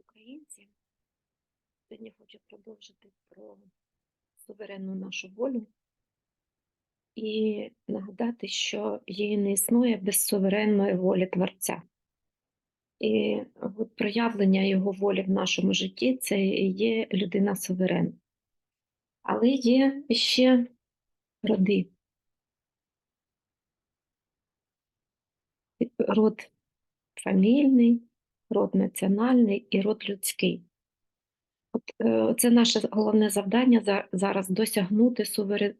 українці. Сьогодні хочу продовжити про суверенну нашу волю і нагадати, що її не існує без суверенної волі Творця. І от проявлення його волі в нашому житті це є людина суверен. Але є ще роди. Род фамільний, род національний і род людський. От е, це наше головне завдання зараз досягнути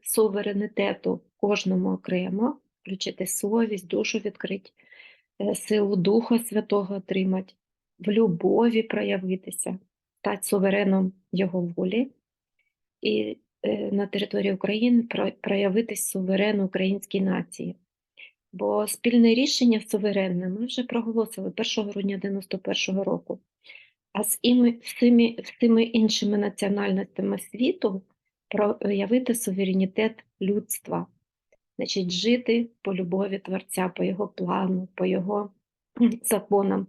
суверенітету кожному окремо, включити совість, душу відкрити, е, силу Духа Святого отримати, в любові проявитися, стати сувереном Його волі і е, на території України про- проявитись суверен українській нації. Бо спільне рішення суверенне ми вже проголосили 1 грудня 91-го року. А з іми- всіми, всіми іншими національностями світу проявити суверенітет людства, значить, жити по любові Творця, по його плану, по його законам.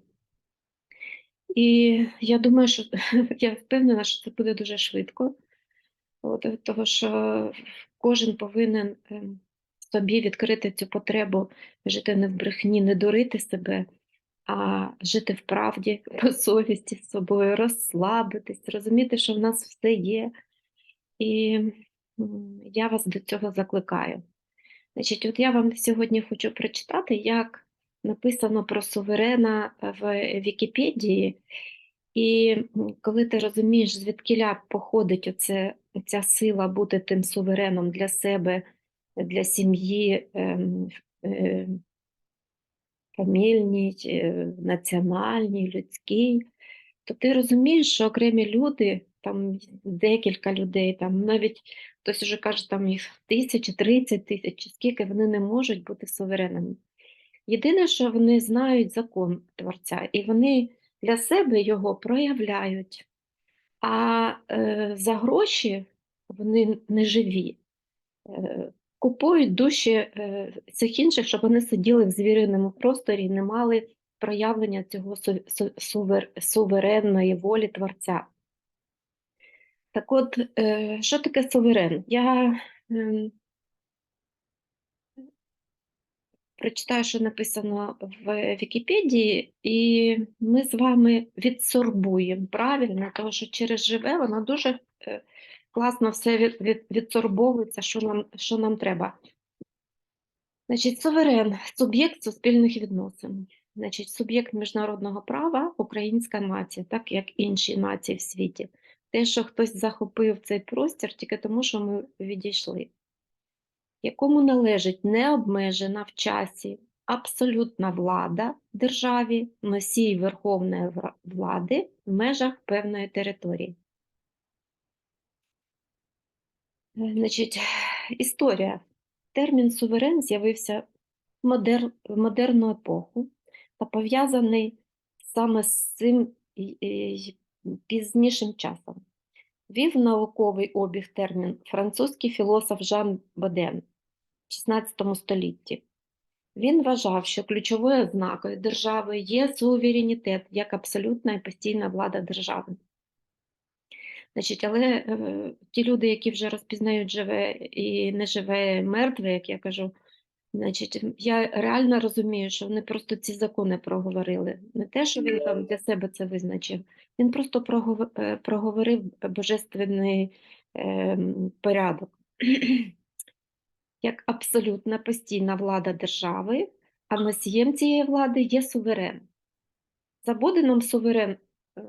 І я думаю, що я впевнена, що це буде дуже швидко, От, того що кожен повинен ем, собі відкрити цю потребу жити не в брехні, не дурити себе, а жити в правді, по совісті з собою, розслабитись, розуміти, що в нас все є. І я вас до цього закликаю. Значить, от я вам сьогодні хочу прочитати, як написано про суверена в Вікіпедії. І коли ти розумієш, звідкіля походить оце, ця сила бути тим сувереном для себе, для сім'ї, ем, е, фамільній, е, національній, людській, то ти розумієш, що окремі люди, там декілька людей, там навіть хтось вже каже, там їх тисячі, тридцять тисяч, чи скільки вони не можуть бути суверенами. Єдине, що вони знають закон Творця, і вони для себе його проявляють. А е, за гроші вони не живі. Е, купують душі е, цих інших, щоб вони сиділи в звіриному просторі і не мали проявлення цього су- су- сувер, суверенної волі Творця. Так от, е, що таке суверен? Я ем, прочитаю, що написано в Вікіпедії, і ми з вами відсорбуємо правильно, тому що через живе воно дуже е, класно все від, від, відсорбовується, що нам, що нам треба. Значить, суверен суб'єкт суспільних відносин. Значить, суб'єкт міжнародного права українська нація, так як інші нації в світі. Те, що хтось захопив цей простір, тільки тому, що ми відійшли якому належить необмежена в часі абсолютна влада державі, носій верховної влади в межах певної території. Е, Значить, історія. Термін суверен з'явився в, модер... в модерну епоху та пов'язаний саме з цим пізнішим часом. Вів науковий обіг термін французький філософ Жан Боден в 16 столітті. Він вважав, що ключовою ознакою держави є суверенітет як абсолютна і постійна влада держави. Значить, але е, ті люди, які вже розпізнають живе і не живе мертве, як я кажу, значить, я реально розумію, що вони просто ці закони проговорили. Не те, що він там для себе це визначив, він просто е, проговорив божественний ем, порядок. Як абсолютна постійна влада держави, а носієм цієї влади є суверен. За Боденом суверен е,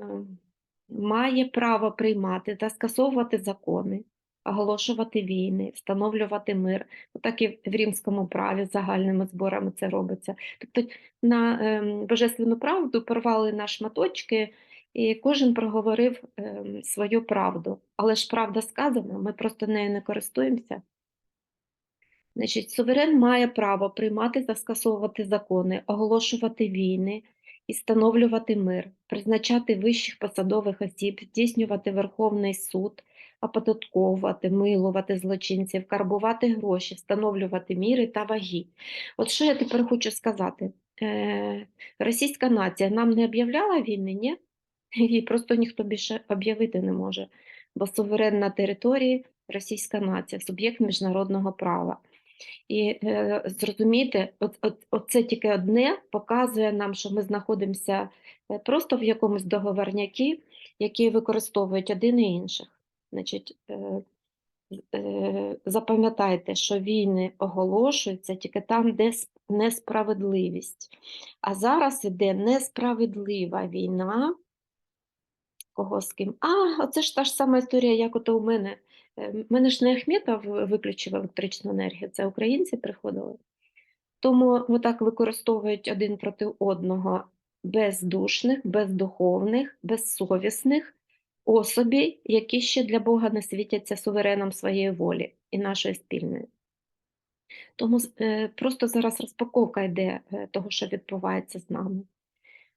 має право приймати та скасовувати закони, оголошувати війни, встановлювати мир. Так і в римському праві загальними зборами це робиться. Тобто на ем, божественну правду порвали на шматочки, і кожен проговорив ем, свою правду. Але ж правда сказана, ми просто нею не користуємося. Значить, суверен має право приймати та скасовувати закони, оголошувати війни і встановлювати мир, призначати вищих посадових осіб, здійснювати Верховний суд, оподатковувати, милувати злочинців, карбувати гроші, встановлювати міри та ваги. От що я тепер хочу сказати? Е, російська нація нам не об'являла війни, ні? Її просто ніхто більше об'явити не може, бо суверен на території російська нація, суб'єкт міжнародного права. І е, зрозуміти, от, от, оце тільки одне показує нам, що ми знаходимося е, просто в якомусь договорнякі, які використовують один і інших. Значить, е, е, запам'ятайте, що війни оголошуються тільки там, де несправедливість. А зараз іде несправедлива війна. Кого з ким? А, оце ж та ж сама історія, як ото у мене. Мене ж не Ахметов виключив електричну енергію, це українці приходили. Тому отак використовують один проти одного бездушних, бездуховних, безсовісних особей, які ще для Бога не світяться сувереном своєї волі і нашої спільної. Тому е, просто зараз розпаковка йде е, того, що відбувається з нами.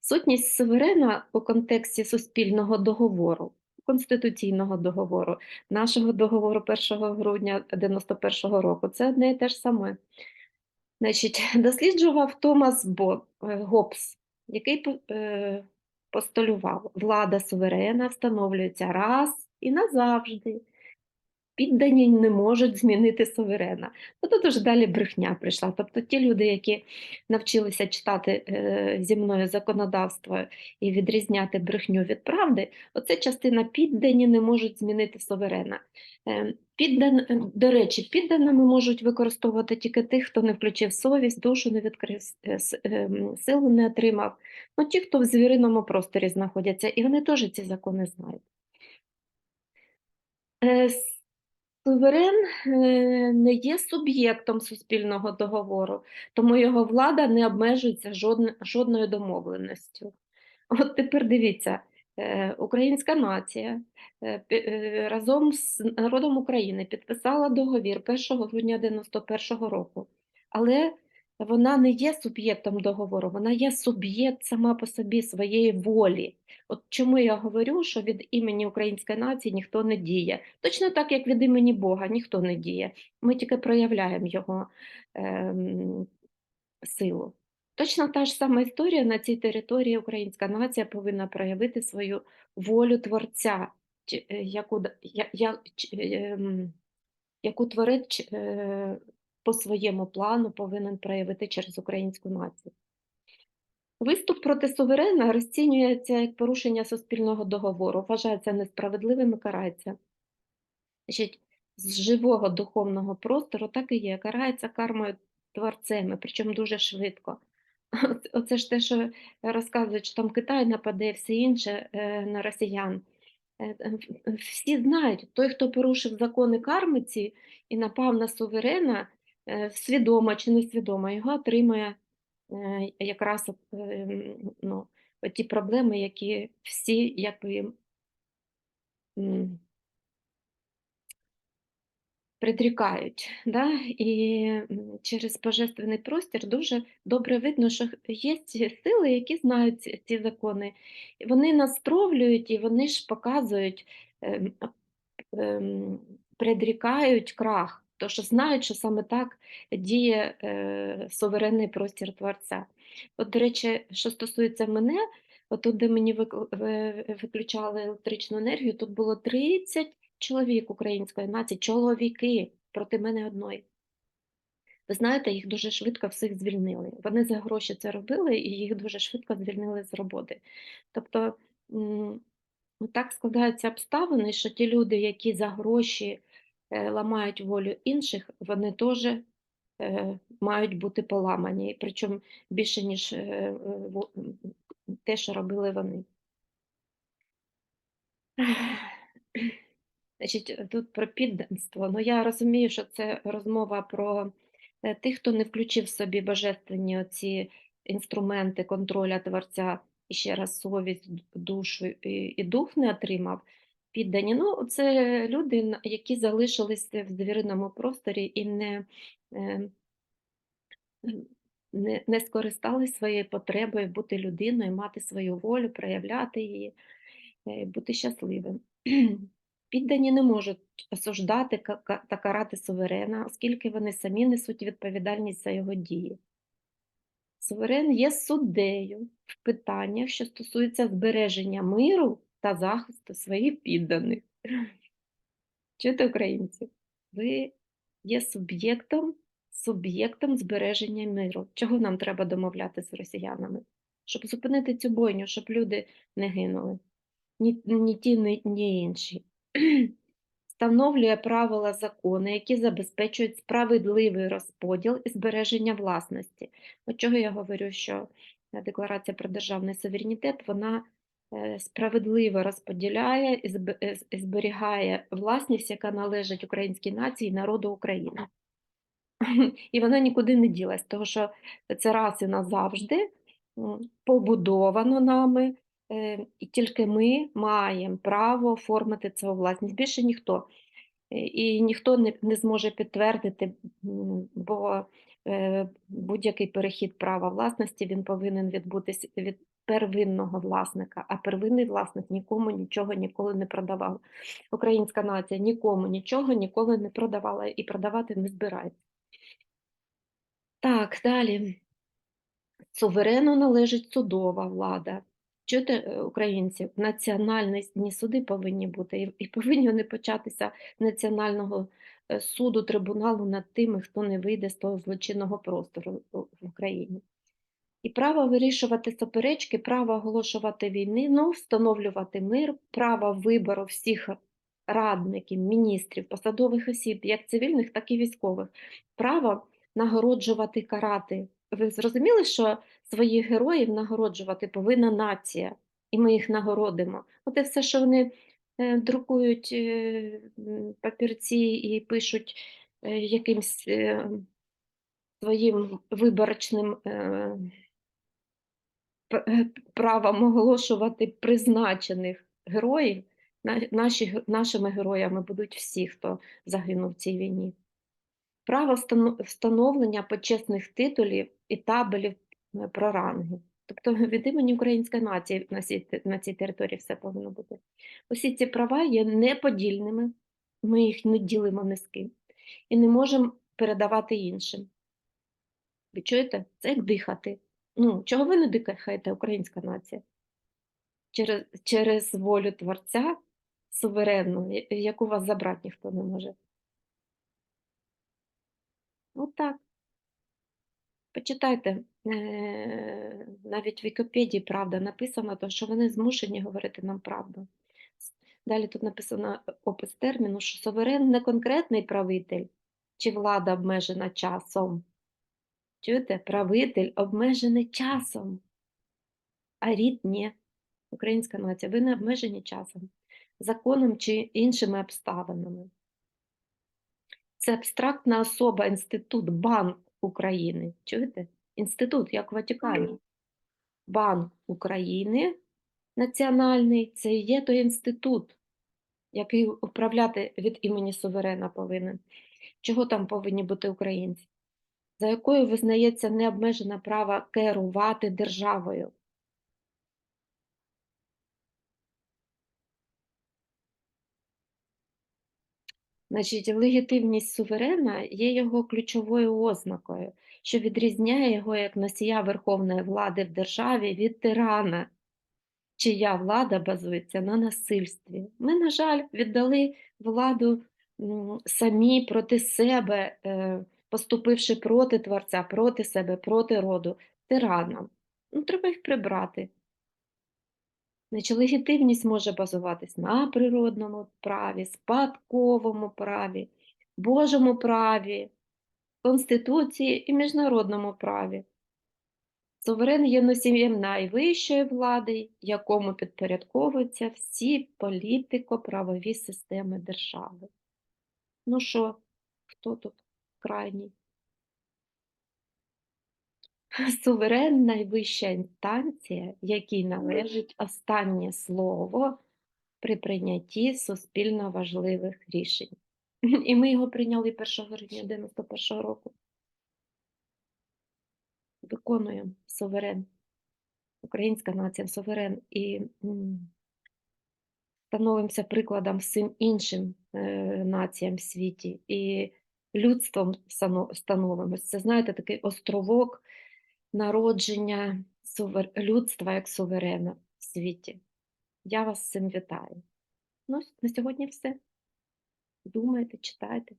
Сутність суверена у контексті суспільного договору, конституційного договору, нашого договору 1 грудня 91 року це одне і те ж саме. Значить, досліджував Томас Бо- е, Гоббс, який е, постулював, влада суверена встановлюється раз і назавжди. Піддані не можуть змінити суверена. Ну, тут уже далі брехня прийшла. Тобто ті люди, які навчилися читати е, зі мною законодавство і відрізняти брехню від правди, оце частина піддані не можуть змінити суверена. Е, Піддан, е, до речі, підданими можуть використовувати тільки тих, хто не включив совість, душу не відкрив, е, е, силу не отримав. Ну, ті, хто в звіриному просторі знаходяться, і вони теж ці закони знають. Е, Суверен е, не є суб'єктом суспільного договору, тому його влада не обмежується жодною домовленістю. От тепер дивіться, е, українська нація е, разом з народом України підписала договір 1 грудня 91 року, але вона не є суб'єктом договору, вона є суб'єкт сама по собі своєї волі. От чому я говорю, що від імені української нації ніхто не діє. Точно так, як від імені Бога ніхто не діє. Ми тільки проявляємо його ем, силу. Точно та ж сама історія на цій території українська нація повинна проявити свою волю творця, е, яку, я- я- ем, яку творець е, по своєму плану повинен проявити через українську націю. Виступ проти суверена розцінюється як порушення суспільного договору, вважається несправедливим і карається. Значить, з живого духовного простору так і є, карається кармою творцями, причому дуже швидко. Оце- ж те, що розказують, що там Китай нападе, все інше е, на росіян. Е, е, Всі знають, той, хто порушив закони карми ці і напав на суверена, свідомо чи несвідомо, його отримає е, якраз е, ну, ті проблеми, які всі якби, м, предрікають. Да? І через божественний простір дуже добре видно, що є сили, які знають ці, закони. Вони настровлюють і вони ж показують, ем, ем, предрікають крах, то що знають, що саме так діє е, суверенний простір Творця. От, до речі, що стосується мене, от тут, де мені виключали електричну енергію, тут було 30 чоловік української нації, чоловіки проти мене одної. Ви знаєте, їх дуже швидко всіх звільнили. Вони за гроші це робили, і їх дуже швидко звільнили з роботи. Тобто так складаються обставини, що ті люди, які за гроші ламають волю інших, вони теж е, мають бути поламані, причому більше, ніж е, е, те, що робили вони. Значить, е, тут про підданство. Ну, я розумію, що це розмова про е, тих, хто не включив собі божественні оці інструменти контроля творця, і ще раз совість, душу і дух не отримав. Піддані. Ну, це люди, які залишилися в звіриному просторі і не, е, не, не скористались своєю потребою бути людиною, мати свою волю, проявляти її е, бути щасливим. Піддані не можуть осуждати та карати суверена, оскільки вони самі несуть відповідальність за його дії. Суверен є суддею в питаннях, що стосуються збереження миру та захисту своїх підданих. Чуєте, українці? Ви є суб'єктом, суб'єктом збереження миру. Чого нам треба домовляти з росіянами? Щоб зупинити цю бойню, щоб люди не гинули. Ні, ні ті, ні, ні інші. Встановлює правила закони, які забезпечують справедливий розподіл і збереження власності. От чого я говорю, що е, Декларація про державний суверенітет вона справедливо розподіляє е, і зберігає власність, яка належить українській нації і народу України. І вона нікуди не ділась, тому що це раз і назавжди побудовано нами, е, і тільки ми маємо право оформити у власність. Більше ніхто. Е, І ніхто не, зможе підтвердити, бо е, будь-який перехід права власності він повинен відбутися від первинного власника, а первинний власник нікому нічого ніколи не продавав. Українська нація нікому нічого ніколи не продавала і продавати не збирається. Так, далі. Суверену належить судова влада. Чуєте, е, українці, національні суди повинні бути, і- повинні вони початися національного е, суду, трибуналу над тими, хто не вийде з того злочинного простору в в Україні. І право вирішувати суперечки, право оголошувати війни, ну, встановлювати мир, право вибору всіх радників, міністрів, посадових осіб, як цивільних, так і військових, право нагороджувати, карати. Ви зрозуміли, що своїх героїв нагороджувати повинна нація, і ми їх нагородимо. От і все, що вони е, друкують е, папірці і пишуть е, якимсь своїм виборочним. Е, правом оголошувати призначених героїв, наші, нашими героями будуть всі, хто загинув в цій війні. Право встановлення почесних титулів і табелів е, про ранги. Тобто від імені української нації на цій, на цій території все повинно бути. Усі ці права є неподільними, ми їх не ділимо ні з ким і не можемо передавати іншим. Ви чуєте? Це як дихати. Ну, чого ви не дихаєте, українська нація? Через, через волю Творця суверенну, яку вас забрати ніхто не може. От так. Почитайте, е, навіть в Вікіпедії правда написано, то, що вони змушені говорити нам правду. Далі тут написано опис терміну, що суверен не конкретний правитель чи влада обмежена часом. Чуєте? Правитель обмежений часом, а рід ні. Українська нація, ви не обмежені часом, законом чи іншими обставинами. Це абстрактна особа, інститут, банк України. Чуєте? Інститут, як в Ватикані. Банк України національний це і є той інститут, який управляти від імені суверена повинен. Чого там повинні бути українці? За якою визнається необмежене право керувати державою. Значить, легітимність суверена є його ключовою ознакою, що відрізняє його як носія верховної влади в державі від тирана, чия влада базується на насильстві. Ми, на жаль, віддали владу самі проти себе, е, поступивши проти Творця, проти себе, проти роду, тиранам. Ну, треба їх прибрати. Значить, легітимність може базуватись на природному праві, спадковому праві, Божому праві, Конституції і міжнародному праві. Суверен є носієм найвищої влади, якому підпорядковуються всі політико-правові системи держави. Ну що, хто тут крайній? Суверен найвища інстанція, якій належить останнє слово при прийнятті суспільно важливих рішень. І ми його прийняли 1 грудня 91 року. Виконуємо суверен. Українська нація суверен і становимося прикладом всім іншим е, націям в світі і людством становимося. Це, знаєте, такий островок народження сувер... людства як суверена в світі. Я вас цим вітаю. Ну, на сьогодні все. Думайте, читайте.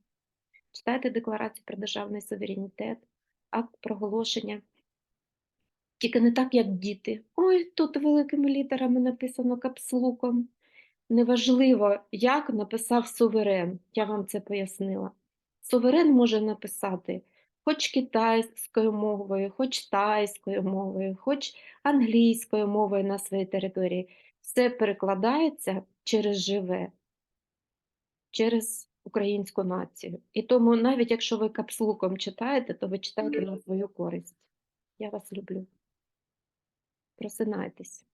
Читайте Декларацію про державний суверенітет, акт проголошення. Тільки не так, як діти. Ой, тут великими літерами написано капслуком. Неважливо, як написав суверен, я вам це пояснила. Суверен може написати хоч китайською мовою, хоч тайською мовою, хоч англійською мовою на своїй території. Все перекладається через живе, через українську націю. І тому, навіть якщо ви капслуком читаєте, то ви читаєте на свою користь. Я вас люблю. Просинайтесь.